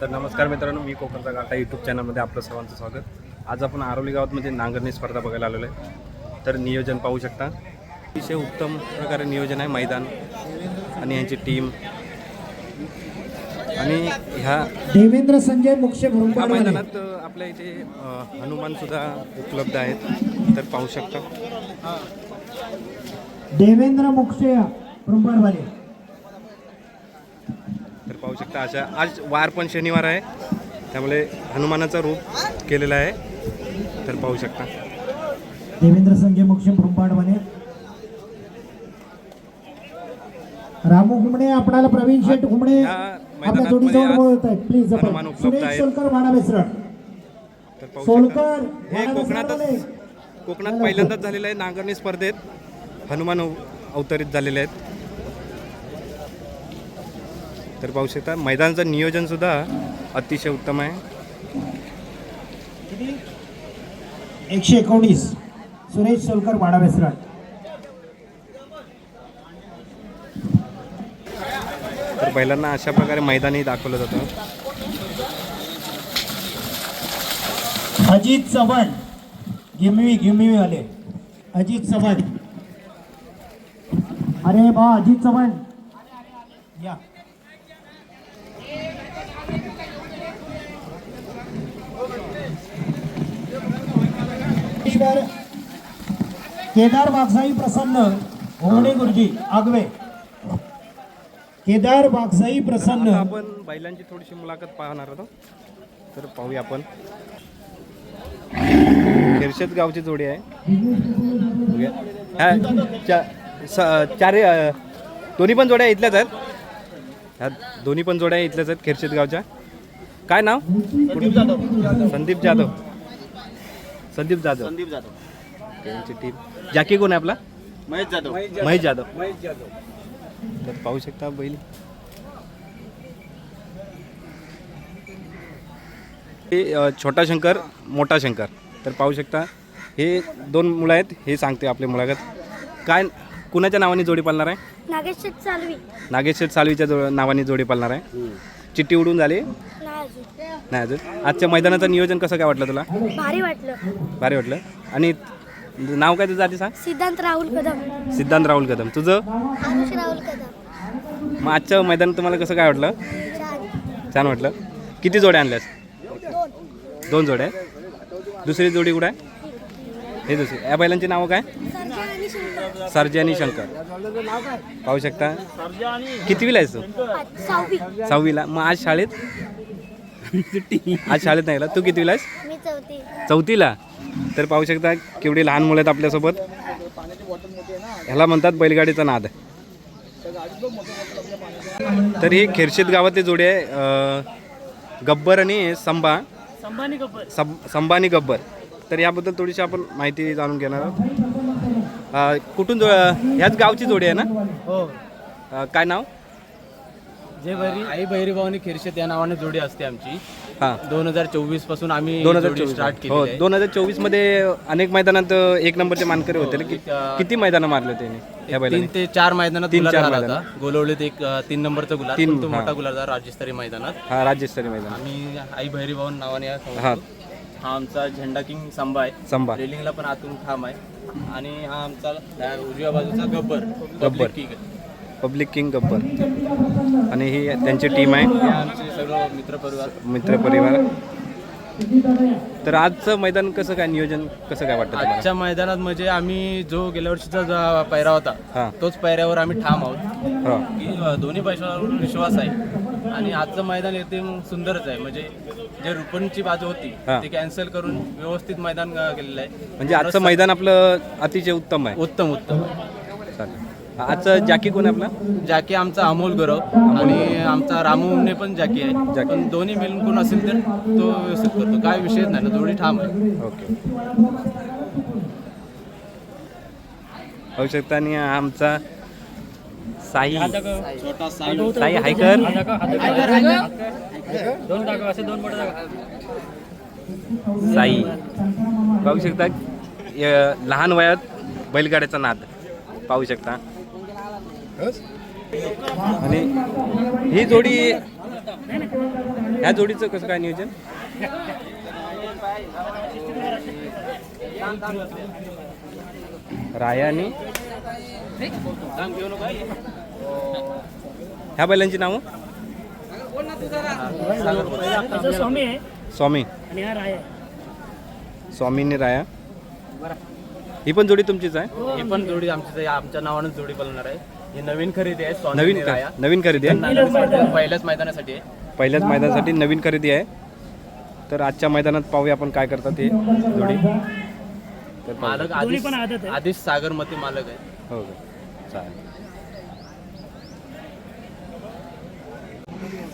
तर नमस्कार मित्रांनो मी कोकणचा गाठा यूट्यूब चॅनलमध्ये आपलं सर्वांचं स्वागत. आज आपण आरोली गावात म्हणजे नांगरणी स्पर्धा बघायला आलेलो आहे. तर नियोजन पाहू शकता. अतिशय उत्तम प्रकारे नियोजन आहे मैदान आणि यांची टीम आणि ह्या देवेंद्र संजय मोक्षे ह्या मैदानात आपल्या इथे हनुमान सुद्धा उपलब्ध आहेत. तर पाहू शकता. देवेंद्र मोक्षे शकता. अशा आज वार पण शनिवार आहे. त्यामुळे हनुमानाचा रूप केलेला आहे. तर पाहू शकता. देवेंद्र संजय मोक्षे भुरंपाडवाले रामू घुमणे आपणाला प्रवीण शेठ घुमणे. आपल्या जोडीजवळ आज बोलत आहेत प्लीज आहेत. सोलकर वाडा मिश्रण. सोलकर हे कोकणातच. कोकणात पहिल्यांदाच झालेलं आहे. नांगरणी स्पर्धेत हनुमान अव- अवतरित झालेले आहेत. तर पाहू शकता मैदानाचं नियोजन सुद्धा अतिशय उत्तम आहे. एकशे एकोणीस सुरेश सोलकर वाडा तर बैलांना अशा प्रकारे मैदानही दाखवलं जातं. अजित चव्हाण गिमवी गिमवी वाले. अजित चव्हाण. अरे बा अजित चव्हाण. या. ईश्वर केदार बागसाई प्रसन्न होणे गुरुजी आगवे. केदार बागसाई प्रसन्न. आपण बैलांची थोडीशी मुलाखत पाहणार आहोत. तर पाहूया आपण. खिरशेत गावची जोडी आहे. बघूया. ह्या चा- स- चारही अ, दोन्ही पण जोड्या इथल्याच आहेत. ह्या दोन्ही पण जोड्या इथल्याच आहेत खिरशेत गावच्या. काय नाव? संदीप जाधव. संदीप जाधव. संदीप जाधव. त्यांची टीम जॅकी कोण आहे आपला? महेश जाधव. महेश जाधव. महेश जाधव. तर पाहू शकता बैल. हे अ, छोटा शंकर मोठा शंकर. तर पाहू शकता हे दोन मुलं आहेत हे सांगते आपले मुलाखत. काय कुणाच्या नावाने जोडी पालणार आहे? नागेश शेठ चालवी नागेश शेठ सालवीच्या जो नावाने जोडी पालणार आहे. चिठ्ठी उडून झाली. नाही अजून? आजच्या मैदानाचं नियोजन कसं काय वाटलं तुला? भारी वाटलं. भारी वाटलं? आणि नाव काय तुझं आधी सांग? सिद्धांत राहुल कदम. सिद्धांत राहुल कदम. तुझं? राहुल कदम. मग आजच्या मैदानात तुम्हाला कसं काय वाटलं? छान. वाटलं. किती जोड्या आणल्यास दोन. दोन जोड्या आहेत. दुसरी जोडी कुठं आहे? हे दुसरी. या बैलांची नावं काय? संजय आणि सुंदर सरजी आणि शंकर. पाहू शकता? कितवीला आहेस तू? सहावी. सहावीला. मग आज शाळेत? आज शाळेत नाही तू आहेस? मी चौथी. चौथीला. तर पाहू शकता केवढी लहान मुलं आहेत आपल्यासोबत. ह्याला म्हणतात बैलगाडीचा नाद. तर ही खेरशेत गावातली जोडी आहे. गब्बर आणि संबा सं- संबा आणि गब्बर. तर याबद्दल थोडीशी आपण माहिती जाणून घेणार आहोत. कुठून जो ह्याच गावची जोडी आहे ना? हो. काय नाव? जे भैरी आई भैरी भवानी खिरशेत या नावाने जोडी असते आमची हां दोन हजार चोवीसपासून आम्ही दोन हजार चोवीस स्टार्ट हो केली दोन हजार चोवीसमध्ये अनेक मैदानात एक नंबरचे मानकरी होते ना कि- किती मैदानं मारले त्याने या तीन बैलाने ते चार मैदानात तीन, चार. होता गोलवलीत एक अं, तीन नंबरचा गुलाल तीन, पण तो. मोठा गुलाल झाला राज्यस्तरीय मैदानात हा राज्यस्तरीय मैदान आम्ही आई भैरी भवन नावाने या संस्थेत. हा. हा आमचा झेंडा किंग संभा आहे संभा रेलिंगला पण आतून खांब आहे आणि हा आमचा उजव्या बाजूचा गब्बर गब्बर. King आहे. पब्लिक किंग गब्बर आणि ही त्यांची टीम आहे. मित्रपरिवार. मित्रपरिवार तर आजचं मैदान कसं काय नियोजन कसं काय वाटतं आजच्या मैदानात म्हणजे आम्ही जो गेल्या वर्षीचा जो पैरा होता तोच पैऱ्यावर आम्ही ठाम आहोत. दोन्ही पैशावर विश्वास आहे. आणि आजचं मैदान एकदम सुंदरच आहे. म्हणजे जे रुपणची बाजू होती. ती कॅन्सल करून व्यवस्थित मैदान केलेलं आहे. म्हणजे आजचं मैदान आपलं अतिशय उत्तम आहे. उत्तम उत्तम. चालेल. आजचं जॅकी कोण आहे आपला? जॅकी आमचा अमोल गौरव आणि आमचा रामूने पण जॅकी आहे. जॅकी. दोन्ही मिळून कोण असेल तर तो व्यवस्थित करतो. काय विषयच नाही ना दोन्ही ठाम आहे. ओके. होऊ शकता आणि हा आमचा साई. साई. हायकर. साई. पाहू शकता य- लहान वयात बैलगाड्याचा नाद. पाहू शकता. आणि ही जोडी ह्या जोडीचं कसं काय नियोजन? राया आणि ह्या बैलांची नावं? स्वामी आहे. स्वामी. आणि हा राय आहे. स्वामींनी राया. ही पण जोडी तुमचीच आहे? ही पण जोडी आमची आमच्या नावानं जोडी पळणार आहे. ही नवीन खरेदी आहे नवीन. नवीन खरेदी आहे? पहिल्याच मैदानासाठी आहे. पहिल्याच मैदानासाठी. नवीन खरेदी आहे. तर आजच्या मैदानात पाहूया आपण काय करतात ते जोडी. तर पाहूया. मालक दोन्ही आधीच पण आदत आहे. आधीच सागरमती मालक आहे. हो का? चालेल.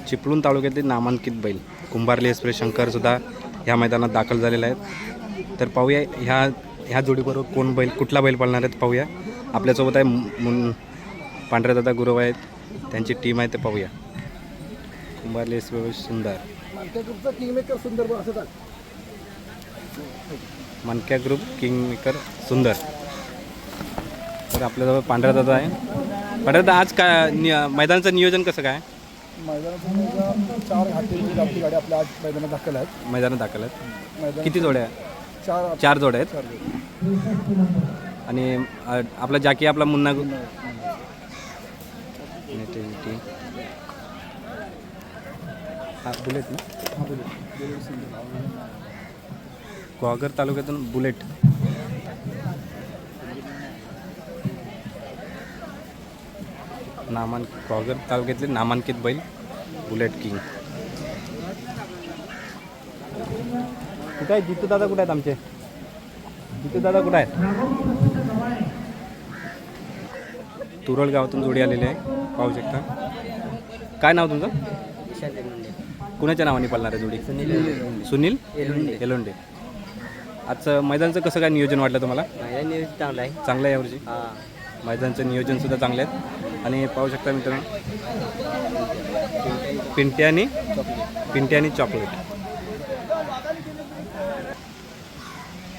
चिपळूण तालुक्यातले नामांकित बैल कुंभारली एक्सप्रेस शंकर सुद्धा ह्या मैदानात दाखल झालेला आहेत. तर पाहूया ह्या ह्या जोडीबरोबर कोण बैल कुठला बैल पळणार आहेत पाहूया. आपल्यासोबत आहे मुन पांढऱ्या दादा गुरव आहेत. त्यांची टीम आहे ते पाहूया. कुंभारली सुंदर. मनक्या ग्रुप किंग मेकर सुंदर. तर आपल्याजवळ पांढरा दादा आहे. पांढरा दादा आज काय मैदानाचं नियोजन कसं काय? मैदानात चार हातीची आपली गाडी आपल्या आज मैदानात दाखल आहेत. मैदानात दाखल आहेत. मैदान किती जोड्या चार चार जोड्या आहेत? चार. आणि अ, आपला जाकी आपला मुन्ना गु- नेटिव्हिटी. हा बुलेट ना? ग्वागर तालुक्यातून बुलेट नामांक ग्वागर तालुक्यातले नामांकित बैल बुलेट किंग कुठं आहे जितू दादा कुठे आहेत आमचे? जितू दादा कुठं आहेत? तुरळ गावातून जोडी आलेली आहे. पाहू शकता. काय नाव तुमचं? कुणाच्या नावाने पळणार आहे जोडी? सुनील एलोंडे आजचं मैदानचं कसं काय नियोजन वाटलं तुम्हाला? चांगला आहे. चांगलं आहे यावर्षी? मैदानचं नियोजन सुद्धा चांगलं आहे. आणि पाहू शकता मित्रांनो पिंट्या आणि पिंट्या आणि चॉकलेट.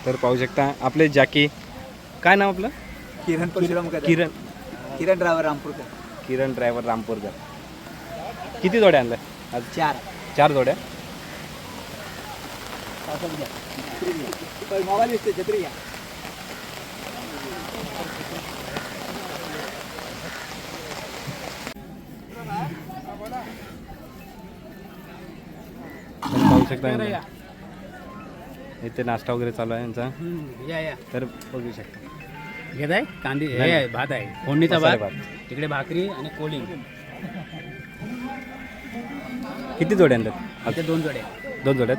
तर पाहू शकता आपले जॅकी काय नाव आपलं? किरण परशुराम किरण. किरण ड्रायव्हर रामपूरकर. किरण ड्रायव्हर रामपूरकर. किती जोड्या आणल्या? आज चार. चार जोड्या? मोबाईल दिसते छत्री घ्या तर पाहू शकता. इथे नाश्ता वगैरे चालू आहे यांचा. या या. तर बघू शकता. घेत आहे? कांदे. हे आहे, भात आहे. फोडणीचा भात. तिकडे भाकरी आणि कोलिंग किती जोड्या आणल्यात? ते दोन जोडे दोन जोड्यात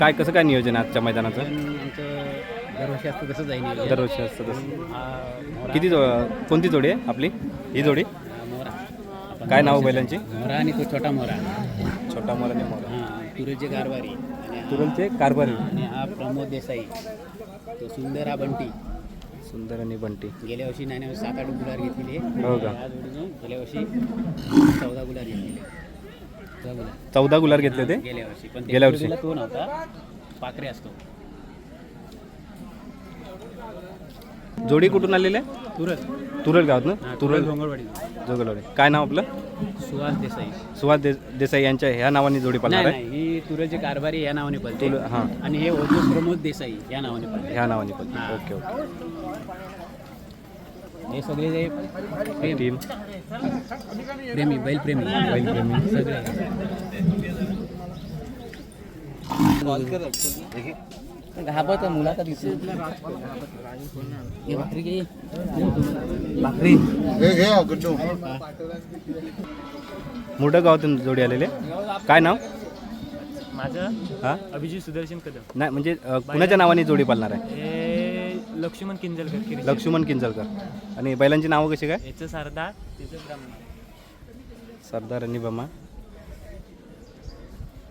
काय कसं काय नियोजन आहे आजच्या मैदानाचं? आमचं दरवर्षी असतं तसंच आहे नियोजन. दरवर्षी असतं तसं. हा, मोरा- किती जो कोणती जोडी आहे आपली? ही जोडी? हा, मोरा. आपण काय नाव बैलांची? मोरा आणि तो छोटा मोरा. छोटा मोला आणि मोरा. हा तुरेचे कारभारी. आणि हा- तुरलचे कारभारी. आणि हा प्रमोद देसाई. तो सुंदर हा बंटी. सुंदर आणि बंटी. गेल्या वर्षी नाण्या सात आठ गुलार घेतलेले हो का? या जोडीने गेल्या वर्षी चौदा गुलार घेतलेले चौदा गुलार चौदा गुलार घेतले ते गेल्या वर्षी. पण गेल्या वर्षी? तो नव्हता पाकरे असतो. जोडी कुठून आलेली आहे? तुरत तुरल गावात ना? तुरल डोंगरवाडी. जोगलवाडी. काय नाव आपलं? सुहास देसाई. सुहास दे देसाई यांच्या ह्या नावाने जोडी पडणार नाही आहे? नाही ही तुरलचे कारभारी या नावाने पळते. तुल हां. आणि हे ओजस प्रमोद देसाई या नावाने पळते. ह्या नावाने पडते हां. Okay okay. हे सगळे जे प्रेम- टीम. प्रेमी बैल प्रेमी बैल प्रेमी. सगळे घाबत मुलाचा दिसतो हे भाकरी घे. भाकरी. मोठं गावातून जोडी आलेले. काय नाव? माझं? हां? अभिजित सुदर्शन कदम. नाही म्हणजे अ, कुणाच्या नावाने जोडी पालणार आहे? हे लक्ष्मण किंजलकर किरी लक्ष्मण किंजलकर. आणि बैलांची नावं कशी काय? याचं सरदार त्याचं ब्राह्मण सरदार आणि बमा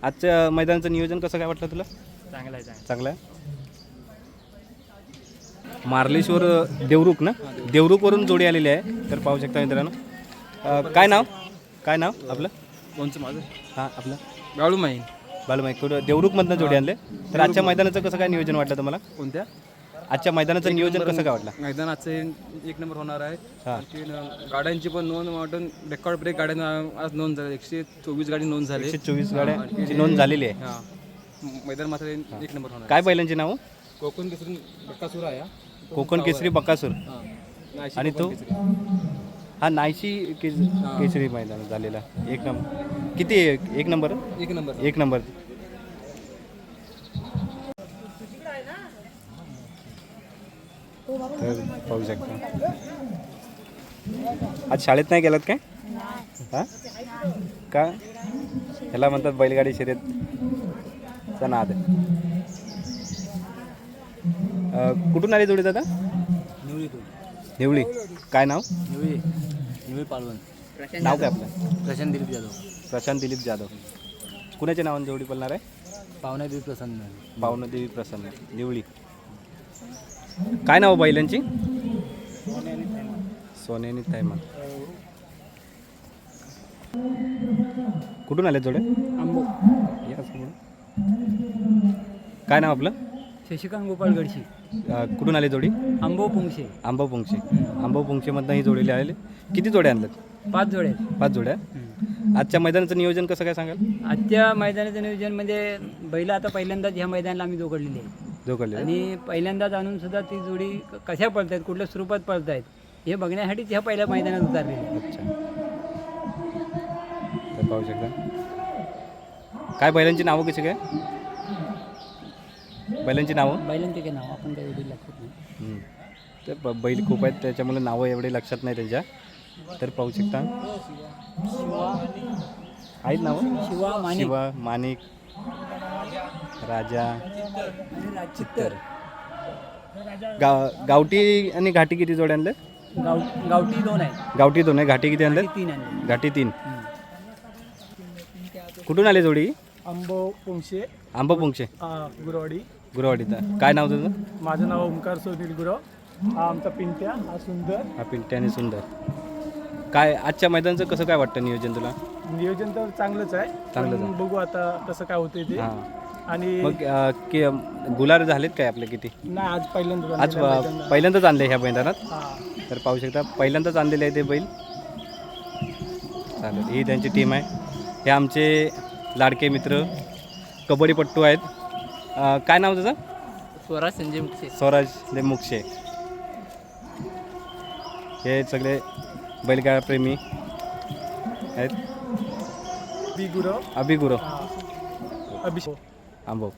आजच्या मैदानाचं नियोजन कसं काय वाटलं तुला? चांगला आहे चांगला चांगलं आहे? मार्लेश्वर देवरुख ना? देवरुखवरून जोडी आलेली आहे तर पाहू शकता मित्रांनो. अ, काय नाव? काय नाव आपलं? कोणचं माझं? हां आपलं. बाळू माहीन. बालू माईक कुठं? देवरुखमधनं जोडी आणले. तर आजच्या मैदानाचं कसं काय नियोजन वाटलं तुम्हाला? कोणत्या? आजच्या मैदानाचं नियोजन कसं काय वाटलं? मैदानाचे एक नंबर होणार आहे. हां. आणखी गाड्यांची पण नोंद वाटून रेकॉर्ड ब्रेक गाड्यांना आज नोंद झाली. एकशे चोवीस गाडी नोंद झाली. एकशे चोवीस गाड्यांची नोंद झालेली आहे. हां. मैदान मात्र एक नंबर होणार काय बैलांची नाव? कोकण दुसरी बक्कासूर आहे हा. कोकण केसरी बकासूर हां. नाशिक आणि कोकण तो केसरी. हा नायशी केस केसरी मैदान झालेला. एक नंबर किती एक एक नंबर? एक नंबर. एक नंबर. तर पाहू शकता. आज शाळेत नाही गेलात काय? हा? का? ह्याला म्हणतात बैलगाडी शर्यत. चा नाद अं, कुठून आली जोडी दादा निवळी. काय नाव? निवळी. निवळी पालवण नाव काय आपलं? प्रशांत दिलीप जाधव. प्रशांत दिलीप जाधव. कुणाच्या नावाने जोडी बोलणार आहे? पाहुण्या दिलीप प्रसन्न. भावनादेवी प्रसन्न. निवळी. काय नाव बैलांची? सोन्यानी थैमान कुठून आले जोडे या समोर. काय नाव आपलं? शशिकांत गोपाळ गडशी. अं, कुठून आले जोडी? आंबो पुंगशे. आंबा पुंगशे. आंबा पुंगशेमधनं ही जोडीला आले किती जोड्या आणल्यात? पाच जोडे आहेत. पाच जोड्या? आजच्या मैदानाचं नियोजन कसं काय सांगाल? आजच्या मैदानाचं नियोजन म्हणजे बैल आता पहिल्यांदाच ह्या मैदानाला आम्ही जोडलेली आहे जो कळले आणि पहिल्यांदाच आणून सुद्धा ती जोडी क- कशा पळतायत कुठल्या स्वरूपात पळतायत हे बघण्यासाठीच ह्या पहिल्या मैदानात उतरलेली आहे अच्छा. तर पाहू शकता. काय बैलांची नावं कशी काय? बैलांची नावं? बैलांचे काय नाव? आपण काय एवढी लक्षात नाही. हम्म. ते ब- बैल खूप आहेत त्याच्यामुळे नावं एवढे लक्षात नाही त्यांच्या. तर पाहू शकता. आहेत नावं? शिवा माने शिवा माणिक राजा चित्तर. गाव गावठी आणि घाटी किती जोड्या आणल्या गाव गावठी दोन आहेत. गावठी दोन आहे घाटी किती आणल्या तीन आणले घाटी तीन. कुठून आले जोडी? आंबो पुंगशे. आंबा पुंगशे. गुरवाडी. गुरुवाडीचा काय नाव तुझं? माझं नाव ओमकार सोनील गुरव. हा आमचा पिंट्या हा सुंदर. हा पिंट्या आणि सुंदर. काय आजच्या मैदानाचं कसं काय वाटतं नियोजन तुला? नियोजन तर चांगलंच आहे. चांगलंच आहे. बघू आता कसं काय होते ते. हां. आणि मग अं, की अं, गुलाल झालेत काय आपले किती? नाही आज पहिल्यांदा आज अं, पहिल्यांदाच आणले ह्या मैदानात? तर पाहू शकता पहिल्यांदाच आणलेले आहे ते बैल. चालेल ही त्यांची टीम आहे. हे आमचे लाडके मित्र कबड्डीपट्टू आहेत. अं, काय नाव तुझं? स्वराज संजय मुक्षे स्वराज मुक्षे हे सगळे बैलगाडा प्रेमी आहेत. बी गुरव अभि गुरव अभिषेक आंबो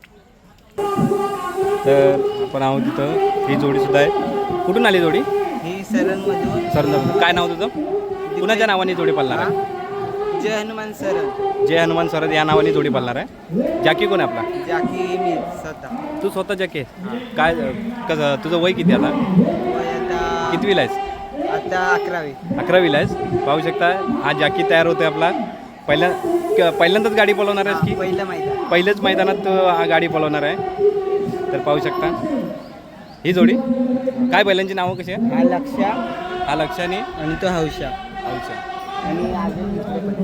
तर आपण आहोत तिथं ही जोडीसुद्धा आहे. कुठून आली जोडी? ही सरणमधून सर काय नाव तुझं? कुणाच्या नावाने जोडी पालणार आहे? जय हनुमान सरण जय हनुमान सरद या नावाने जोडी पालणार आहे. जॅकी कोण आहे आपला? जाकी मी स्वतः. तू स्वतः जॅकी आहे? काय कसं तुझं वय किती आता? आता कितवीला आहेस? आता अकरावी. अकरावीला आहेस? पाहू शकता हा जॅकी तयार होतोय आपला. पहिल्या क- पहिल्यांदाच गाडी पळवणार आहेस की? पहिलं मैदान. पहिल्याच मैदानात तो हा गाडी पळवणार आहे. तर पाहू शकता. ही जोडी काय बैलांची नावं कशी आहे हा लक्षा हा लक्षाने आणि तो हौशा. अच्छा आणि अजून दुसरे पण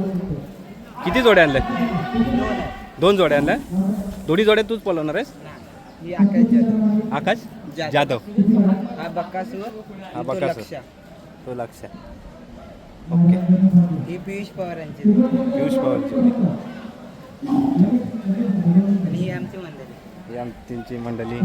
किती जोड्या आणल्या दोन जोड्या आणल्या दोन्ही जोड्या तूच पळवणार आहेस? ही आकाश जाधव. आकाश जाधव. जाधव. हा बक्कासूर हा तो. लक्षा तो लक्ष ओके. ही पियुष पवारांची. पियुष पवारची जोडी ही आमची मंडळी. ही आम त्यांची मंडळी.